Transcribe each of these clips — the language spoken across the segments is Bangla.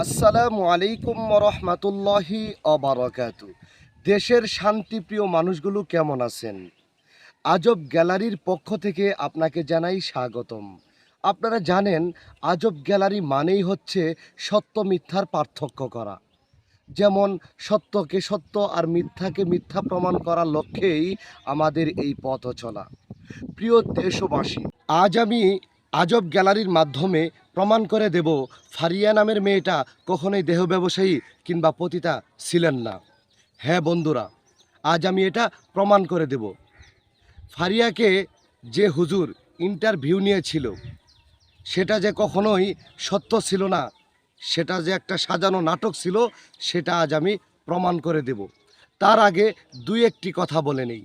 আসসালামু আলাইকুম রহমতুল্লাহি অবরাকাত দেশের শান্তিপ্রিয় মানুষগুলো কেমন আছেন? আজব গ্যালারির পক্ষ থেকে আপনাকে জানাই স্বাগতম। আপনারা জানেন, আজব গ্যালারি মানেই হচ্ছে সত্য মিথ্যার পার্থক্য করা। যেমন, সত্যকে সত্য আর মিথ্যাকে মিথ্যা প্রমাণ করার লক্ষ্যেই আমাদের এই পথ চলা। প্রিয় দেশবাসী, আজ আমি আজব গ্যালারির মাধ্যমে প্রমাণ করে দেব, ফারিয়া নামের মেয়েটা কখনোই দেহ ব্যবসায়ী কিংবা পতিতা ছিলেন না। হ্যাঁ বন্ধুরা, আজ আমি এটা প্রমাণ করে দেব। ফারিয়াকে যে হুজুর ইন্টারভিউ নিয়েছিল, সেটা যে কখনোই সত্য ছিল না, সেটা যে একটা সাজানো নাটক ছিল, সেটা আজ আমি প্রমাণ করে দেব। তার আগে দুই একটি কথা বলে নেই।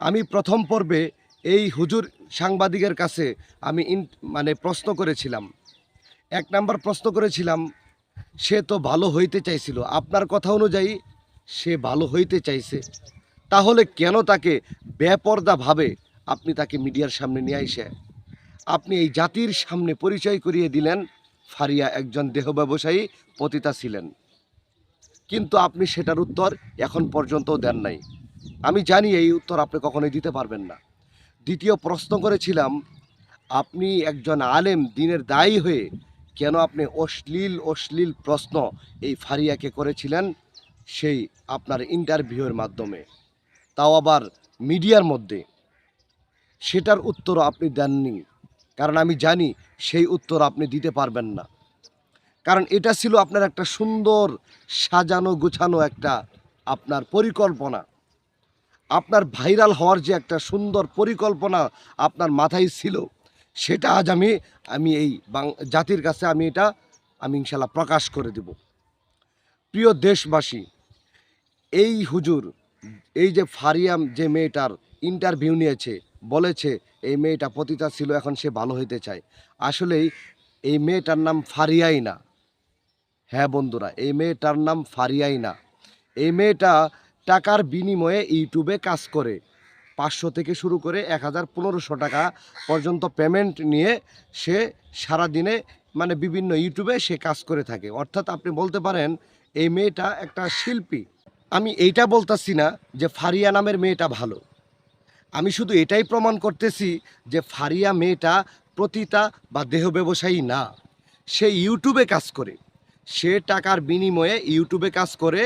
আমি প্রথম পর্বে এই হুজুর সাংবাদিকের কাছে আমি মানে প্রশ্ন করেছিলাম। এক নাম্বার প্রশ্ন করেছিলাম, সে তো ভালো হইতে চাইছিল। আপনার কথা অনুযায়ী সে ভালো হইতে চাইছে। তাহলে কেন তাকে বেপর্দাভাবে আপনি তাকে মিডিয়ার সামনে নিয়ে আইসে? আপনি এই জাতির সামনে পরিচয় করিয়ে দিলেন, ফারিয়া একজন দেহ ব্যবসায়ী পতিতা ছিলেন। কিন্তু আপনি সেটার উত্তর এখন পর্যন্ত দেন নাই। আমি জানি এই উত্তর আপনি কখনোই দিতে পারবেন না। দ্বিতীয় প্রশ্ন করেছিলাম, আপনি একজন আলেম, দিনের দায়ী হয়ে কেন আপনি অশ্লীল অশ্লীল প্রশ্ন এই ফারিয়াকে করেছিলেন? সেই আপনার ইন্টারভিউয়ের মাধ্যমে। তাও আবার মিডিয়ার মধ্যে। সেটার উত্তর আপনি দেননি, কারণ আমি জানি সেই উত্তর আপনি দিতে পারবেন না। কারণ এটা ছিল আপনার একটা সুন্দর সাজানো গুছানো একটা আপনার পরিকল্পনা। আপনার ভাইরাল হওয়ার যে একটা সুন্দর পরিকল্পনা আপনার মাথায় ছিল, সেটা আজ আমি আমি এই জাতির কাছে আমি এটা, আমি ইনশাল্লাহ প্রকাশ করে দেব। প্রিয় দেশবাসী, এই হুজুর, এই যে ফারিয়াম যে মেয়েটার ইন্টারভিউ নিয়েছে, বলেছে, এই মেয়েটা পতিতা ছিল, এখন সে ভালো হইতে চায়। আসলেই এই মেয়েটার নাম ফারিয়াই না হ্যাঁ বন্ধুরা, এই মেয়েটার নাম ফারিয়াই না এই মেয়েটা টাকার বিনিময়ে ইউটিউবে কাজ করে। পাঁচশো থেকে শুরু করে এক হাজার পনেরোশো টাকা পর্যন্ত পেমেন্ট নিয়ে সে সারাদিনে মানে বিভিন্ন ইউটিউবে সে কাজ করে থাকে। অর্থাৎ আপনি বলতে পারেন, এই মেয়েটা একটা শিল্পী। আমি এইটা বলতেছি না যে ফারিয়া নামের মেয়েটা ভালো। আমি শুধু এটাই প্রমাণ করতেছি যে ফারিয়া মেয়েটা প্রতিতা বা দেহ ব্যবসায়ী না। সে ইউটিউবে কাজ করে। সে টাকার বিনিময়ে ইউটিউবে কাজ করে,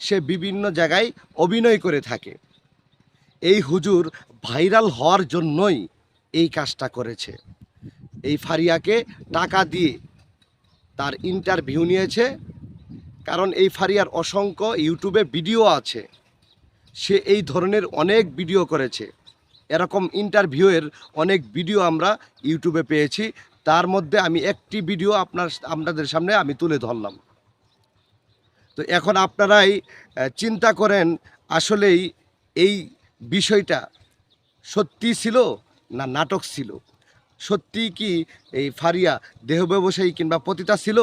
সে বিভিন্ন জায়গায় অভিনয় করে থাকে। এই হুজুর ভাইরাল হওয়ার জন্যই এই কাজটা করেছে। এই ফারিয়াকে টাকা দিয়ে তার ইন্টারভিউ নিয়েছে, কারণ এই ফারিয়ার অসংখ্য ইউটিউবে ভিডিও আছে। সে এই ধরনের অনেক ভিডিও করেছে। এরকম ইন্টারভিউয়ের অনেক ভিডিও আমরা ইউটিউবে পেয়েছি। তার মধ্যে আমি একটি ভিডিও আপনার আপনাদের সামনে আমি তুলে ধরলাম। তো এখন আপনারাই চিন্তা করেন আসলেই এই বিষয়টা সত্যি ছিল না নাটক ছিল? সত্যি কি এই ফারিয়া দেহ ব্যবসায়ী কিংবা পতিতা ছিল?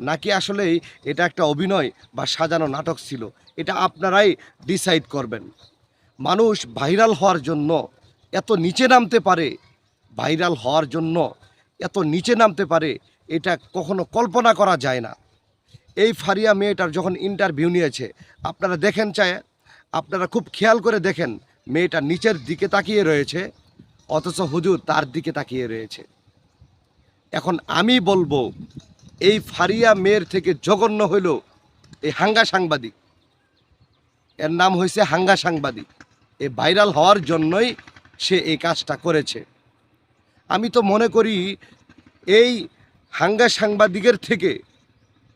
নাকি আসলেই এটা একটা অভিনয় বা সাজানো নাটক ছিল? এটা আপনারাই ডিসাইড করবেন। মানুষ ভাইরাল হওয়ার জন্য, এত নিচে নামতে পারে ভাইরাল হওয়ার জন্য এত নিচে নামতে পারে, এটা কখনো কল্পনা করা যায় না। এই ফারিয়া মেয়েটার যখন ইন্টারভিউ নিয়েছে, আপনারা দেখেন চায়, আপনারা খুব খেয়াল করে দেখেন, মেয়েটা নিচের দিকে তাকিয়ে রয়েছে, অথচ হুজুর তার দিকে তাকিয়ে রয়েছে। এখন আমি বলব, এই ফারিয়া মেয়ের থেকে জঘন্য হইল এই হাঙ্গা সাংবাদিক। এর নাম হয়েছে হাঙ্গা সাংবাদিক। এ ভাইরাল হওয়ার জন্যই সে এই কাজটা করেছে। আমি তো মনে করি এই হাঙ্গা সাংবাদিকের থেকে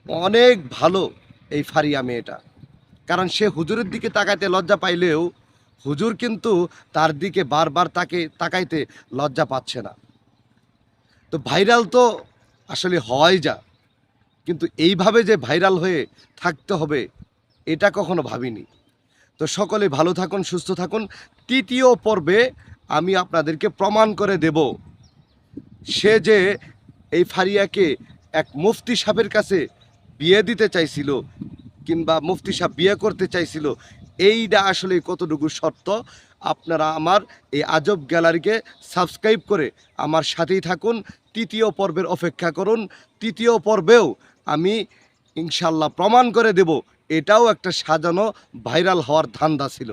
অনেক ভালো এই ফারিয়া মেয়েটা। কারণ সে হুজুরের দিকে তাকাইতে লজ্জা পাইলেও হুজুর কিন্তু তার দিকে বারবার তাকে তাকাইতে লজ্জা পাচ্ছে না। তো ভাইরাল তো আসলে হয় যা। কিন্তু এইভাবে যে ভাইরাল হয়ে থাকতে হবে, এটা কখনো ভাবিনি। তো সকলে ভালো থাকুন, সুস্থ থাকুন। তৃতীয় পর্বে আমি আপনাদেরকে প্রমাণ করে দেব সে যে এই ফারিয়াকে এক মুফতি সাহেবের কাছে বিয়ে দিতে চাইছিল কিংবা মুফতি সাহেব বিয়ে করতে চাইছিল এইটা আসলে কতটুকু সত্য? আপনারা আমার এই আজব গ্যালারিকে সাবস্ক্রাইব করে আমার সাথেই থাকুন, তৃতীয় পর্বের অপেক্ষা করুন, তৃতীয় পর্বেও আমি ইনশাল্লাহ প্রমাণ করে দেব, এটাও একটা সাজানো ভাইরাল হওয়ার ধান্দা ছিল।